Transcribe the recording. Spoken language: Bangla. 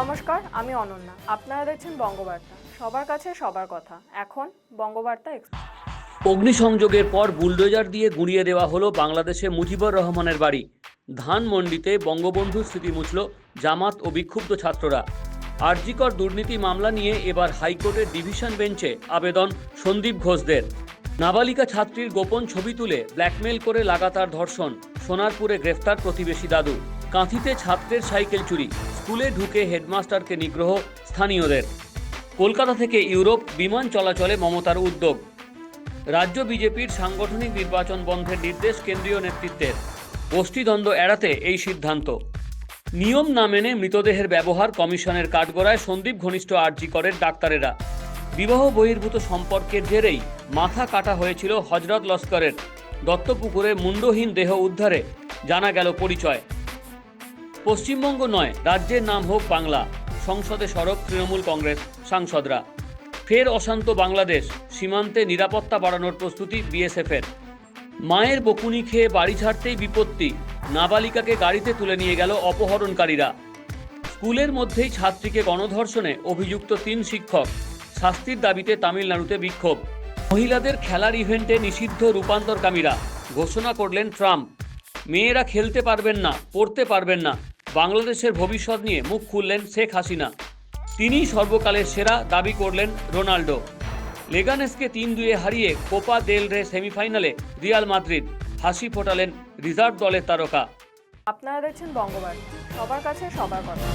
নমস্কার, আমি অনন্যা। আপনারা দেখছেন বঙ্গবার্তা। সবার কাছে সবার কথা। এখন বঙ্গবার্তা অগ্নিসংযোগের পর বুলডোজার দিয়ে গুঁড়িয়ে দেওয়া হলো বাংলাদেশে মুজিবুর রহমানের বাড়ি। ধানমন্ডিতে বঙ্গবন্ধুর স্মৃতি মুছল জামাত ও বিক্ষুব্ধ ছাত্ররা। আরজিকর দুর্নীতি মামলা নিয়ে এবার হাইকোর্টের ডিভিশন বেঞ্চে আবেদন সন্দীপ ঘোষদের। নাবালিকা ছাত্রীর গোপন ছবি তুলে ব্ল্যাকমেল করে লাগাতার ধর্ষণ। সোনারপুরে গ্রেফতার প্রতিবেশী দাদু। কাঁথিতে ছাত্রের সাইকেল চুরি, স্কুলে ঢুকে হেডমাস্টারকে নিগ্রহ স্থানীয়দের। কলকাতা থেকে ইউরোপ বিমান চলাচলে মমতার উদ্যোগ। রাজ্য বিজেপির সাংগঠনিক নির্বাচন বন্ধের নির্দেশ কেন্দ্রীয় নেতৃত্বের। গোষ্ঠীদ্বন্দ্ব এড়াতে এই সিদ্ধান্ত। নিয়ম না মেনে মৃতদেহের ব্যবহার কমিশনের কাঠগড়ায় সন্দীপ ঘনিষ্ঠ আর্জি করেন ডাক্তারেরা। বিবাহ বহির্ভূত সম্পর্কের জেরেই মাথা কাটা হয়েছিল হজরত লস্করের। দত্তপুকুরে মুন্ডহীন দেহ উদ্ধারে জানা গেল পরিচয়। পশ্চিমবঙ্গ নয়, রাজ্যের নাম হোক বাংলা। সংসদে সরব তৃণমূল কংগ্রেস সাংসদরা। ফের অশান্ত বাংলাদেশ, সীমান্তে নিরাপত্তা বাড়ানোর প্রস্তুতি বিএসএফের। মায়ের বকুনি খেয়ে বাড়ি ছাড়তেই বিপত্তি, নাবালিকাকে গাড়িতে তুলে নিয়ে গেল অপহরণকারীরা। স্কুলের মধ্যেই ছাত্রীকে গণধর্ষণে অভিযুক্ত তিন শিক্ষক, শাস্তির দাবিতে তামিলনাড়ুতে বিক্ষোভ। মহিলাদের খেলার ইভেন্টে নিষিদ্ধ রূপান্তরকামীরা, ঘোষণা করলেন ট্রাম্প। মেয়েরা খেলতে পারবেন না, পড়তে পারবেন না। বাংলাদেশের ভবিষ্যৎ নিয়ে মুখ খুললেন শেখ হাসিনা। তিনি সর্বকালের সেরা দাবি করলেন রোনাল্ডো। লেগানেসকে তিন দুয়ে হারিয়ে কোপা দেল রে সেমিফাইনালে রিয়াল মাদ্রিদ। হাসি ফোটালেন রিজার্ভ দলের তারকা। আপনারা দেখছেন বঙ্গবার্তা সবার কাছে সবার কথা।